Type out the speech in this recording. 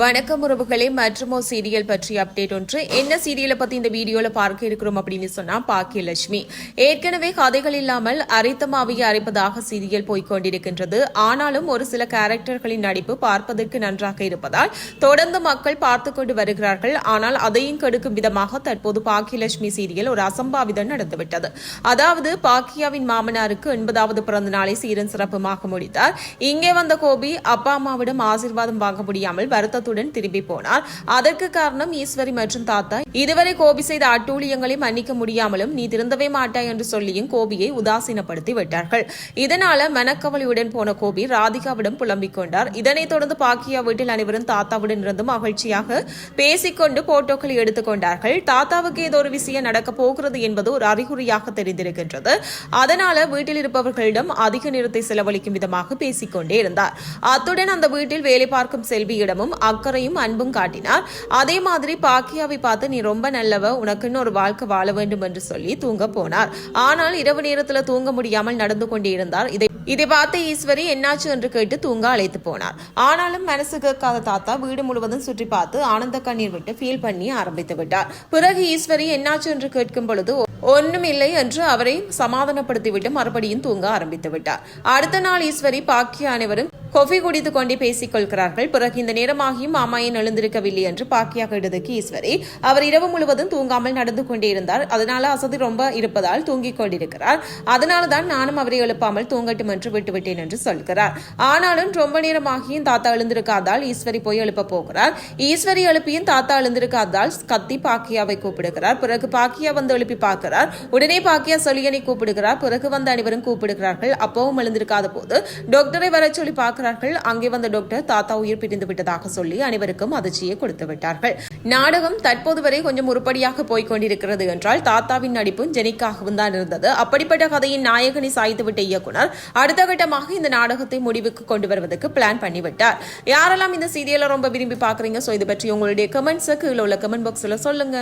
வணக்கம் உறவுகளே மற்றுமோ சீரியல் பற்றி அப்டேட் ஒன்று. என்ன சீரியலை பத்தி இந்த வீடியோல பார்க்க இருக்கிறோம் அப்படின்னு சொன்னா பாக்கியலட்சுமி. ஏற்கனவே கதைகள் இல்லாமல் அரைத்த மாவியை அரைப்பதாக சீரியல் போய்கொண்டிருக்கின்றது ஆனாலும் ஒரு சில கேரக்டர்களின் நடிப்பு பார்ப்பதற்கு நன்றாக இருப்பதால் தொடர்ந்து மக்கள் பார்த்து கொண்டு வருகிறார்கள். ஆனால் அதையும் கெடுக்கும் விதமாக தற்போது பாக்கியலட்சுமி சீரியல் ஒரு அசம்பாவிதம் நடந்துவிட்டது. அதாவது பாக்கியாவின் மாமனாருக்கு எண்பதாவது பிறந்த நாளை சீரன் சிறப்புமாக முடித்தார். இங்கே வந்த கோபி அப்பா அம்மாவிடம் ஆசீர்வாதம் வாங்க முடியாமல் வருத்தத்துடன் திரும்பி போனார். அதற்கு காரணம் ஈஸ்வரி மற்றும் தாத்தா. இதுவரை கோபி செய்த அட்டூழியங்களை மன்னிக்க முடியாமலும் நீ திருந்தவே மாட்டாய் என்று சொல்லியும் கோபியை உதாசீனப்படுத்தி விட்டார்கள். இதனால மனக்கவலையுடன் போன கோபி ராதிகாவிடம் புலம்பிக் கொண்டார். இதனைத் தொடர்ந்து பாக்கியா வீட்டில் அனைவரும் தாத்தாவுடன் இருந்து மகிழ்ச்சியாக பேசிக்கொண்டு போட்டோக்களை எடுத்துக்கொண்டார்கள் தாத்தாவுக்கு ஏதோ ஒரு விஷயம் நடக்க போகிறது என்பது ஒரு அறிகுறியாக தெரிந்திருக்கின்றது. அதனால வீட்டில் இருப்பவர்களிடம் அதிக நேரத்தை செலவழிக்கும் விதமாக பேசிக்கொண்டே இருந்தார். அத்துடன் அந்த வீட்டில் வேலை பார்க்கும் செல்வியிடமும் அக்கறையும் அன்பும் காட்டினார். அதே மாதிரி பாக்கியாவை பார்த்து நீ ரொம்ப நல்லவ உனக்குன்னு ஒரு வாழ்க்கை வாழ வேண்டும் என்று சொல்லி தூங்க போனார். ஆனால் இரவு நேரத்துல தூங்க முடியாமல் நடந்து கொண்டிருந்தார் இதை இதை பார்த்த ஈஸ்வரி என்னாச்சு? என்று கேட்டு தூங்க அழைத்து போனார். ஆனாலும் மனசு கேட்காத தாத்தா வீடு முழுவதும் சுற்றி பார்த்து ஆனந்த கண்ணீர் விட்டு ஃபீல் பண்ணி ஆரம்பித்து விட்டார். பிறகு ஈஸ்வரி என்னாச்சு? என்று கேட்கும் பொழுது ஒன்றும் இல்லை என்று அவரை சமாதானப்படுத்திவிட்டு மறுபடியும் தூங்க ஆரம்பித்து விட்டார். அடுத்த நாள் ஈஸ்வரி பாக்கிய அனைவரும் கொஃபி குடித்து கொண்டே பேசிக் கொள்கிறார்கள். பிறகு இந்த நேரமாகியும் மாமா ஏன் எழுந்திருக்கவில்லை என்று பாக்கியா இடதுக்கு ஈஸ்வரி. அவர் இரவு முழுவதும் தூங்காமல் நடந்து கொண்டே இருந்தார். அதனால அசதி ரொம்ப இருப்பதால் தூங்கிக் கொண்டிருக்கிறார். அதனால தான் நானும் அவரை எழுப்பாமல் தூங்கட்டும் என்று விட்டுவிட்டேன் என்று சொல்கிறார். ஆனாலும் ரொம்ப நேரமாகியும் தாத்தா எழுந்திருக்காதால் ஈஸ்வரி போய் எழுப்ப போகிறார். ஈஸ்வரி எழுப்பியும் தாத்தா எழுந்திருக்காதால் கத்தி பாக்கியாவை கூப்பிடுகிறார். பிறகு பாக்கியா வந்து எழுப்பி பார்க்கிறார். உடனே பாக்கியா சொல்லியனை கூப்பிடுகிறார். பிறகு வந்து அனைவரும் கூப்பிடுகிறார்கள். அப்பவும் எழுந்திருக்காத போது டாக்டரை வர சொல்லி பார்க்கிறார்கள் அங்கே வந்த டாக்டர் தாத்தா உயிர் பிரிந்து விட்டதாக சொல்லி அனைவருக்கும் அதிர்ச்சியை கொடுத்து விட்டார்கள். நாடகம் தற்போது வரை கொஞ்சம் உருப்படியாக போய்கொண்டிருக்கிறது என்றால் தாத்தாவின் நடிப்பும் ஜெனிக்காகவும் தான் இருந்தது. அப்படிப்பட்ட கதையின் நாயகனை சாய்த்துவிட்ட இயக்குனர் அடுத்த கட்டமாக இந்த நாடகத்தை முடிவுக்கு கொண்டு வருவதற்கு பிளான் பண்ணிவிட்டார். யாரெல்லாம் இந்த சீரியலை ரொம்ப விரும்பி பாக்குறீங்க சோ இது பற்றி உங்களுடைய கமெண்ட்ஸ் கீழே உள்ள கமெண்ட் பாக்ஸ்ல சொல்லுங்க.